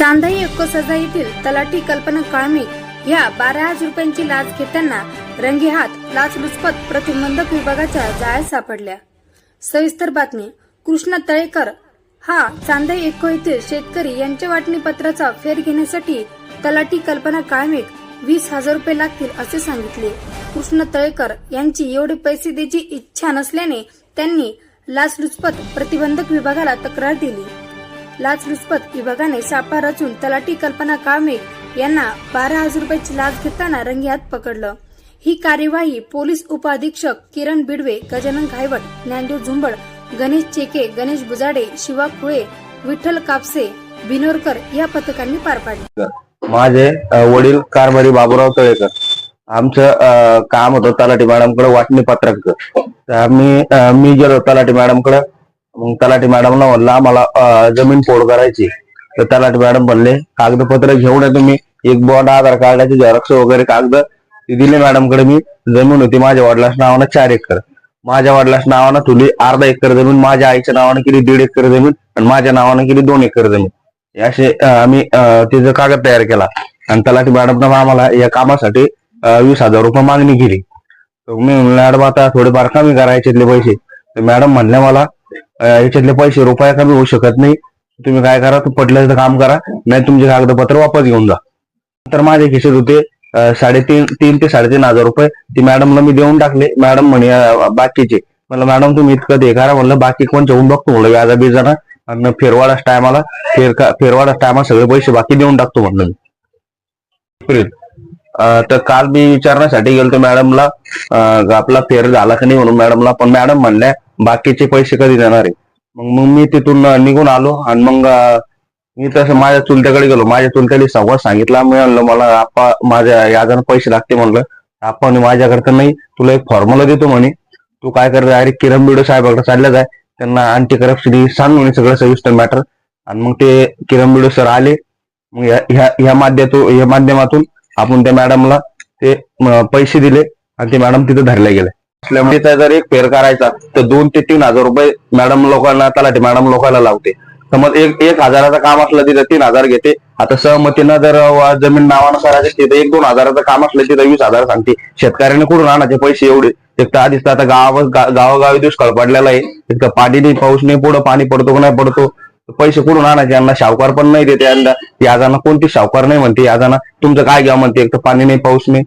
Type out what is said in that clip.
चांदाई एकोसजा येथील तलाठी कल्पना काळमिक या बारा हजार रुपयांची लाच घेताना रंगेहात लाचलुचपत प्रतिबंधक विभागाच्या जाळ्यात सापडल्या. सविस्तर बातमी कृष्णा तळेकर. हा चांदाई एक्को येथील शेतकरी यांच्या वाटणी पत्राचा फेर घेण्यासाठी तलाठी कल्पना काळमिक वीस हजार रुपये लागतील असे सांगितले. कृष्ण तळेकर यांची एवढे पैसे द्यायची इच्छा नसल्याने त्यांनी लाचलुचपत प्रतिबंधक विभागाला तक्रार दिली. लाचलुचपत विभागाने सापा रचून तलाठी कल्पना काळमेघ यांना बारा हजार रुपयाची लाच घेताना रंगेहात पकडलं. ही कार्यवाही पोलीस उपअधीक्षक किरण बिडवे गजानन घायवट ज्ञानदेव झुंबड गणेश चेके गणेश बुजाडे शिवा कुळे विठ्ठल कापसे बिनोरकर या पथकांनी पार पाडली. माझे वडील कारभारी बाबूराव तळेकर. आमचं काम होतं तलाठी मॅडमकडे वाटणी पत्रक आम्ही मी गेलो तलाठी मॅडमकडे. मग तलाठी मॅडमला म्हणला आम्हाला जमीन पोड करायची. तर तलाठी मॅडम म्हणले कागदपत्र घेऊन या तुम्ही. एक बॉन्ड आधार कार्डाचे झेरॉक्स वगैरे कागद ते दिले मॅडमकडे मी. जमीन होती माझ्या वडिलांच्या नावानं चार एकर. माझ्या वडिलांच्या नावानं तुली अर्धा एकर जमीन माझ्या आईच्या नावानं केली दीड एकर जमीन आणि माझ्या नावानं केली दोन एकर जमीन. असे आम्ही तिचं तिचा कागद तयार केला. आणि तलाठी मॅडमनं आम्हाला या कामासाठी वीस हजार रुपये मागणी केली. मी म्हणलं मॅडम आता थोडेफार कमी करायचे याच्यातले पैसे. तर मॅडम म्हणल्या मला याच्यातले पैसे रुपया कमी होऊ शकत नाही. तुम्ही काय करा पटलं तर काम करा नाही तुमचे कागदपत्र वापस घेऊन जा. तर माझ्या खिशात होते साडेतीन तीन ते साडेतीन हजार रुपये. ती मॅडमला मी देऊन टाकले. मॅडम म्हणे बाकीचे. म्हणलं मॅडम तुम्ही इतकं दे करा. म्हणलं बाकी कोणच्या होऊन बघतो. म्हणलं व्याजा बिजाना आणि फेरवाडाच टायमाला फेर फेरवाडाच टायमाला सगळे पैसे बाकी देऊन टाकतो म्हणलं मी. तर काल मी विचारण्यासाठी गेलो मॅडमला आपला फेर झाला का नाही म्हणून मॅडमला. पण मॅडम म्हणल्या बाकीचे पैसे कधी देणार आहे? मग मग मी तिथून निघून आलो आणि मग मी तसं माझ्या चुलत्याकडे गेलो. माझ्या चुलत्याने संवाद सांगितला. मी म्हणलं मला आप्पा माझ्या याजानं पैसे लागते म्हणलं आपण माझ्याकडे तर नाही. तुला एक फॉर्म्युला देतो म्हणे. तू काय करत अरे किरण बिडो साहेबाकडे चालल्या जाय त्यांना अँटी करप्शन सांग म्हणे सगळं सविस्तर मॅटर आणि मग ते किरण बिडो सर आले. मग ह्या ह्या- ह्या माध्यमातून या माध्यमातून आपण त्या मॅडमला ते पैसे दिले आणि ते मॅडम तिथे धरल्या गेले. असल्यामुळे जर एक फेर करायचा तर दोन ते तीन हजार रुपये मॅडम लोकांना तलाठी मॅडम लोकांना लावते. समज एक एक हजाराचं काम असलं तिथं तीन हजार घेते. आता सहमतीनं जर जमीन नावानं करायचं तिथं एक दोन हजाराचं काम असलं तिथं वीस हजार सांगते. शेतकऱ्याने कुठून आणायचे पैसे एवढे? एक तर आधीच आता गाव गावोगावी दुष्काळ पडलेला आहे. एक तर पाणी नाही पाऊस नाही पुढं पाणी पडतो की नाही पडतो? पैसे कुठून आणायचे? यांना सावकार पण नाही देते यांना याजांना कोणती सावकार नाही म्हणते? याजांना तुमचं काय घ्या म्हणते? एक तर पाणी नाही पाऊस नाही.